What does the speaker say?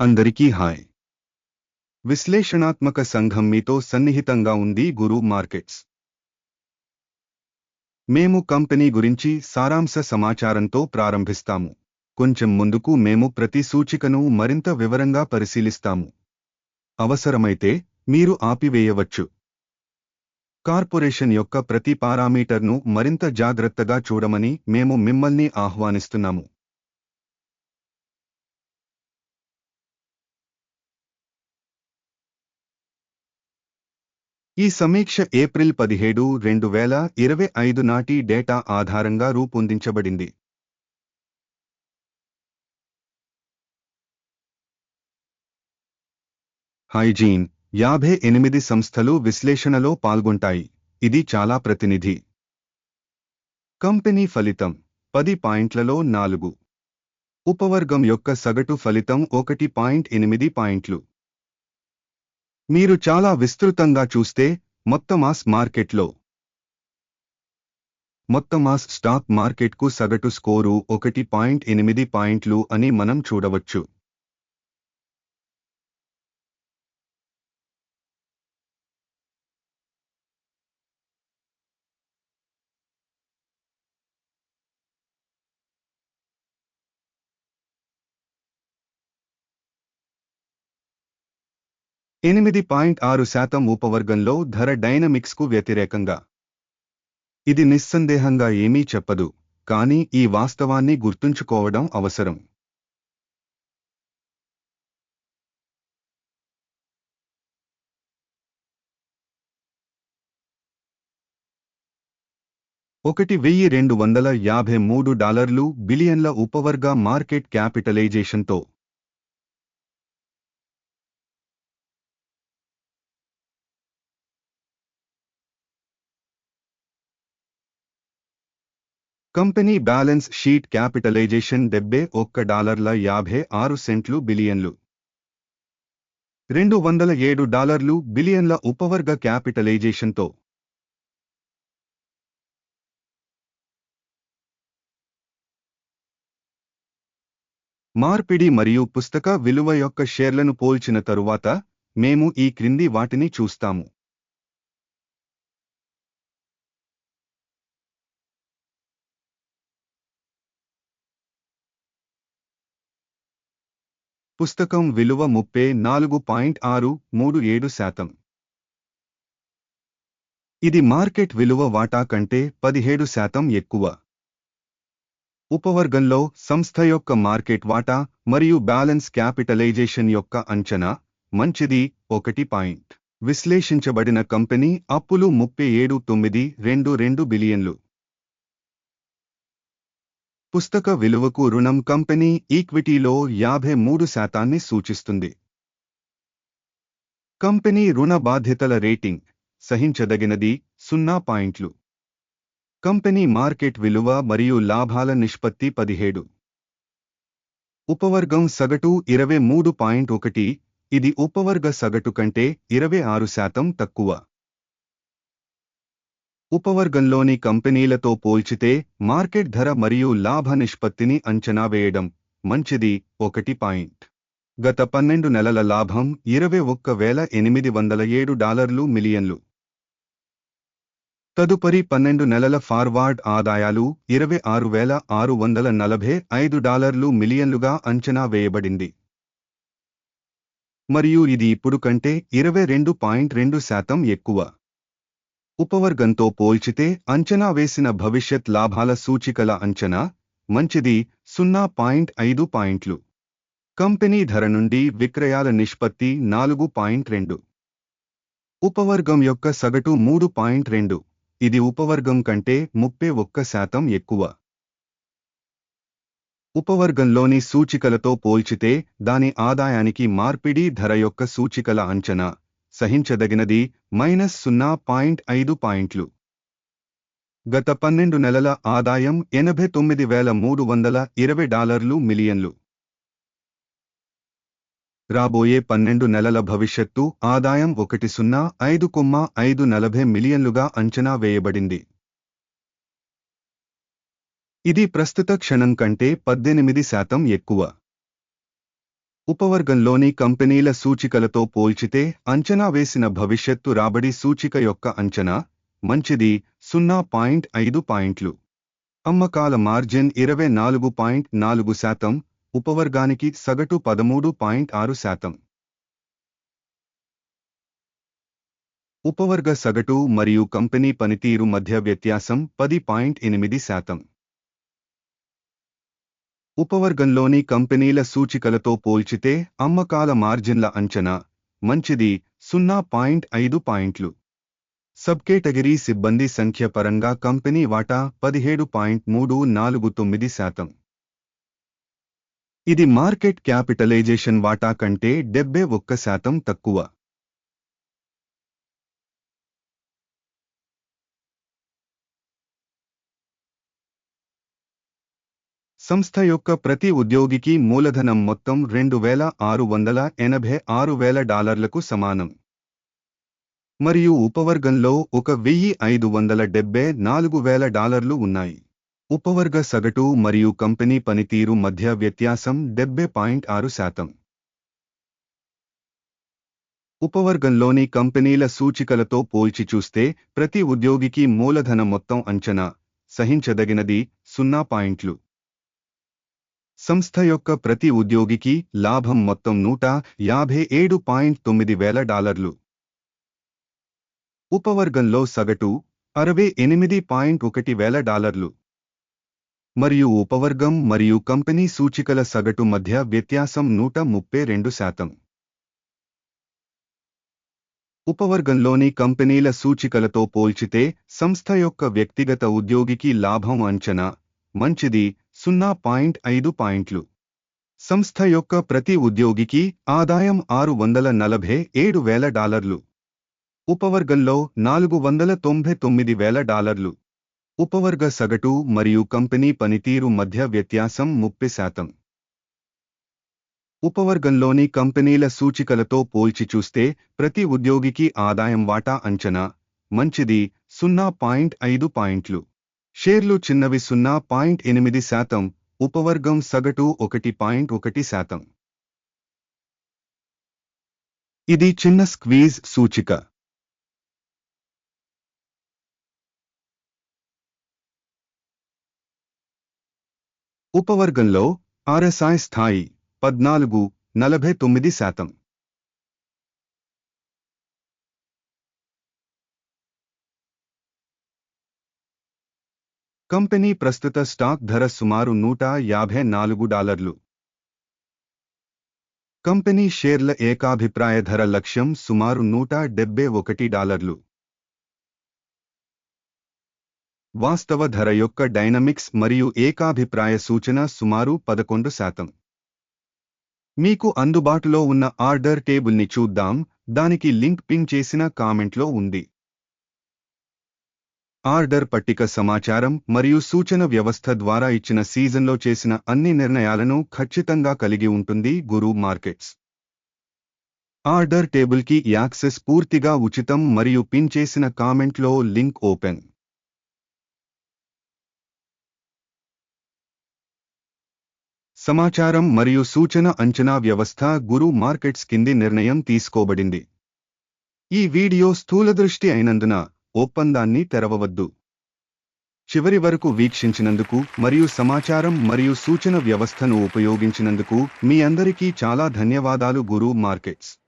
అందరికీ హాయ్. విశ్లేషణాత్మక సంఘం మీతో సన్నిహితంగా ఉంది గురు మార్కెట్స్. మేము కంపెనీ గురించి సారాంశ సమాచారంతో ప్రారంభిస్తాము. కొంచెం ముందుకు మేము ప్రతి సూచికను మరింత వివరంగా పరిశీలిస్తాము. అవసరమైతే మీరు ఆపివేయవచ్చు. కార్పొరేషన్ యొక్క ప్రతి పారామీటర్ను మరింత జాగ్రత్తగా చూడమని మేము మిమ్మల్ని ఆహ్వానిస్తున్నాము. ఈ సమీక్ష ఏప్రిల్ పదిహేడు రెండు వేల ఇరవై ఐదు నాటి డేటా ఆధారంగా రూపొందించబడింది. హైజీన్ యాభై ఎనిమిది సంస్థలు విశ్లేషణలో పాల్గొంటాయి. ఇది చాలా ప్రతినిధి. కంపెనీ ఫలితం పది పాయింట్లలో నాలుగు. ఉపవర్గం యొక్క సగటు ఫలితం ఒకటి పాయింట్ ఎనిమిది పాయింట్లు. మీరు చాలా విస్తృతంగా చూస్తే మొత్తమాస్ మార్కెట్లో. మొత్తమాస్ స్టాక్ మార్కెట్కు సగటు స్కోరు ఒకటి పాయింట్ ఎనిమిది పాయింట్లు అని మనం చూడవచ్చు. ఎనిమిది పాయింట్ ఆరు శాతం ఉపవర్గంలో ధర డైనమిక్స్కు వ్యతిరేకంగా. ఇది నిస్సందేహంగా ఏమీ చెప్పదు కానీ ఈ వాస్తవాన్ని గుర్తుంచుకోవడం అవసరం. ఒకటి వెయ్యి రెండు వందల యాభై మూడు డాలర్లు బిలియన్ల ఉపవర్గ మార్కెట్ క్యాపిటలైజేషన్తో కంపెనీ బ్యాలెన్స్ షీట్ క్యాపిటలైజేషన్ డెబ్బై ఒక్క డాలర్ల యాభై ఆరు సెంట్లు బిలియన్లు. రెండు వందల ఏడు డాలర్లు బిలియన్ల ఉపవర్గ క్యాపిటలైజేషన్తో. మార్పిడి మరియు పుస్తక విలువ యొక్క షేర్లను పోల్చిన తరువాత మేము ఈ క్రింది వాటిని చూస్తాము. పుస్తకం విలువ ముప్పై నాలుగు పాయింట్ ఆరు మూడు ఏడు శాతం. ఇది మార్కెట్ విలువ వాటా కంటే పదిహేడు శాతం ఎక్కువ. ఉపవర్గంలో సంస్థ యొక్క మార్కెట్ వాటా మరియు బ్యాలెన్స్ క్యాపిటలైజేషన్ యొక్క అంచనా మంచిది ఒకటి పాయింట్. విశ్లేషించబడిన కంపెనీ అప్పులు ముప్పై ఏడు తొమ్మిది రెండు రెండు బిలియన్లు. పుస్తక విలువకు రుణం కంపెనీ ఈక్విటీలో యాభై మూడు శాతాన్ని సూచిస్తుంది. కంపెనీ రుణ బాధ్యతల రేటింగ్ సహించదగినది సున్నా పాయింట్లు. కంపెనీ మార్కెట్ విలువ మరియు లాభాల నిష్పత్తి పదిహేడు. ఉపవర్గం సగటు ఇరవై మూడు పాయింట్ ఒకటి ఇది ఉపవర్గ సగటు కంటే ఇరవై ఆరు శాతం తక్కువ. ఉపవర్గంలోని కంపెనీలతో పోల్చితే మార్కెట్ ధర మరియు లాభ నిష్పత్తిని అంచనా వేయడం మంచిది. ఒకటి పాయింట్. గత పన్నెండు నెలల లాభం ఇరవై ఒక్క వేల ఎనిమిది వందల ఏడు డాలర్లు మిలియన్లు. తదుపరి పన్నెండు నెలల ఫార్వార్డ్ ఆదాయాలు ఇరవై ఆరు వేల ఆరు వందల నలభై ఐదు డాలర్లు మిలియన్లుగా అంచనా వేయబడింది. మరియు ఇది ఇప్పుడు కంటే ఇరవై రెండు పాయింట్ రెండు శాతం ఎక్కువ. ఉపవర్గంతో పోల్చితే అంచనా వేసిన భవిష్యత్ లాభాల సూచికల అంచనా మంచిది సున్నా పాయింట్ ఐదు పాయింట్లు. కంపెనీ ధర నుండి విక్రయాల నిష్పత్తి నాలుగు పాయింట్ రెండు. ఉపవర్గం యొక్క సగటు మూడు పాయింట్ రెండు. ఇది ఉపవర్గం కంటే ముప్పై ఒక్క శాతం ఎక్కువ. ఉపవర్గంలోని సూచికలతో పోల్చితే దాని ఆదాయానికి మార్పిడి ధర యొక్క సూచికల అంచనా సహించదగినది మైనస్ సున్నా పాయింట్ ఐదు పాయింట్లు. గత పన్నెండు నెలల ఆదాయం ఎనభై తొమ్మిది వేల మూడు వందల ఇరవై డాలర్లు మిలియన్లు. రాబోయే పన్నెండు నెలల భవిష్యత్తు ఆదాయం ఒకటి సున్నా ఐదు కొమ్మ ఐదు నలభై మిలియన్లుగా అంచనా వేయబడింది. ఇది ప్రస్తుత క్షణం కంటే పద్దెనిమిది శాతం ఎక్కువ. ఉపవర్గంలోని కంపెనీల సూచికలతో పోల్చితే అంచనా వేసిన భవిష్యత్తు రాబడి సూచిక యొక్క అంచనా మంచిది సున్నా పాయింట్ ఐదు పాయింట్లు. అమ్మకాల మార్జిన్ ఇరవై నాలుగు పాయింట్ నాలుగు శాతం ఉపవర్గానికి సగటు పదమూడు పాయింట్ ఆరు శాతం. ఉపవర్గ సగటు మరియు కంపెనీ పనితీరు మధ్య వ్యత్యాసం పది పాయింట్ ఎనిమిది శాతం. ఉపవర్గంలోని కంపెనీల సూచికలతో పోల్చితే అమ్మకాల మార్జిన్ల అంచనా మంచిది సున్నా పాయింట్ ఐదు పాయింట్లు. సబ్కేటగిరీ సిబ్బంది సంఖ్య పరంగా కంపెనీ వాటా పదిహేడు పాయింట్ మూడు నాలుగు తొమ్మిది శాతం. ఇది మార్కెట్ క్యాపిటలైజేషన్ వాటా కంటే డెబ్బై ఒక్క శాతం తక్కువ. సంస్థ యొక్క ప్రతి ఉద్యోగికి మూలధనం మొత్తం రెండు వేల ఆరు వందల ఎనభై ఆరు వేల డాలర్లకు సమానం. మరియు ఉపవర్గంలో ఒక వెయ్యి ఐదు వందల డెబ్బై నాలుగు వేల డాలర్లు ఉన్నాయి. ఉపవర్గ సగటు మరియు కంపెనీ పనితీరు మధ్య వ్యత్యాసం డెబ్బై పాయింట్ ఆరు శాతం. ఉపవర్గంలోని కంపెనీల సూచికలతో పోల్చి చూస్తే ప్రతి ఉద్యోగికి మూలధన మొత్తం అంచనా సహించదగినది సున్నా పాయింట్లు. సంస్థ యొక్క ప్రతి ఉద్యోగికి లాభం మొత్తం నూట యాభై ఏడు పాయింట్ తొమ్మిది వేల డాలర్లు. ఉపవర్గంలో సగటు అరవై ఎనిమిది పాయింట్ ఒకటి వేల డాలర్లు. మరియు ఉపవర్గం మరియు కంపెనీ సూచికల సగటు మధ్య వ్యత్యాసం నూట ముప్పై రెండు శాతం. ఉపవర్గంలోని కంపెనీల సూచికలతో పోల్చితే సంస్థ యొక్క వ్యక్తిగత ఉద్యోగికి లాభం అంచనా మంచిది సున్నా పాయింట్ ఐదు పాయింట్లు. సంస్థ యొక్క ప్రతి ఉద్యోగికి ఆదాయం ఆరు వందల నలభై ఏడు వేల డాలర్లు. ఉపవర్గంలో నాలుగు వందల తొంభై తొమ్మిది వేల డాలర్లు. ఉపవర్గ సగటు మరియు కంపెనీ పనితీరు మధ్య వ్యత్యాసం ముప్పై శాతం. ఉపవర్గంలోని కంపెనీల సూచికలతో పోల్చి చూస్తే ప్రతి ఉద్యోగికి ఆదాయం వాటా అంచనా. మంచిది సున్నా పాయింట్ ఐదు పాయింట్లు. షేర్లు చిన్నవి సున్నా పాయింట్ ఎనిమిది శాతం ఉపవర్గం సగటు ఒకటి పాయింట్ ఒకటి శాతం. ఇది చిన్న స్క్వీజ్ సూచిక. ఉపవర్గంలో ఆర్ఎస్ఐ స్థాయి పద్నాలుగు నలభై తొమ్మిది శాతం. కంపెనీ ప్రస్తుత స్టాక్ ధర సుమారు నూట యాభై నాలుగు డాలర్లు. కంపెనీ షేర్ల ఏకాభిప్రాయ ధర లక్ష్యం సుమారు నూట డెబ్బై ఒకటి డాలర్లు. వాస్తవ ధర యొక్క డైనమిక్స్ మరియు ఏకాభిప్రాయ సూచన సుమారు పదకొండు శాతం. మీకు అందుబాటులో ఉన్న ఆర్డర్ టేబుల్ని చూద్దాం దానికి లింక్ పింగ్ చేసిన కామెంట్లో ఉంది. ఆర్డర్ పట్టిక సమాచారం మరియు సూచన వ్యవస్థ ద్వారా ఇచ్చిన సీజన్లో చేసిన అన్ని నిర్ణయాలను ఖచ్చితంగా కలిగి ఉంటుంది గురు మార్కెట్స్. ఆర్డర్ టేబుల్కి యాక్సెస్ పూర్తిగా ఉచితం మరియు పిన్ చేసిన కామెంట్లో లింక్ ఓపెన్. సమాచారం మరియు సూచన అంచనా వ్యవస్థ గురు మార్కెట్స్ కింది నిర్ణయం తీసుకోబడింది. ఈ వీడియో స్థూలదృష్టి అయినందున ఒప్పందాన్ని తెరవవద్దు. చివరి వరకు వీక్షించినందుకు మరియు సమాచారం మరియు సూచన వ్యవస్థను ఉపయోగించినందుకు మీ అందరికీ చాలా ధన్యవాదాలు గురు మార్కెట్స్.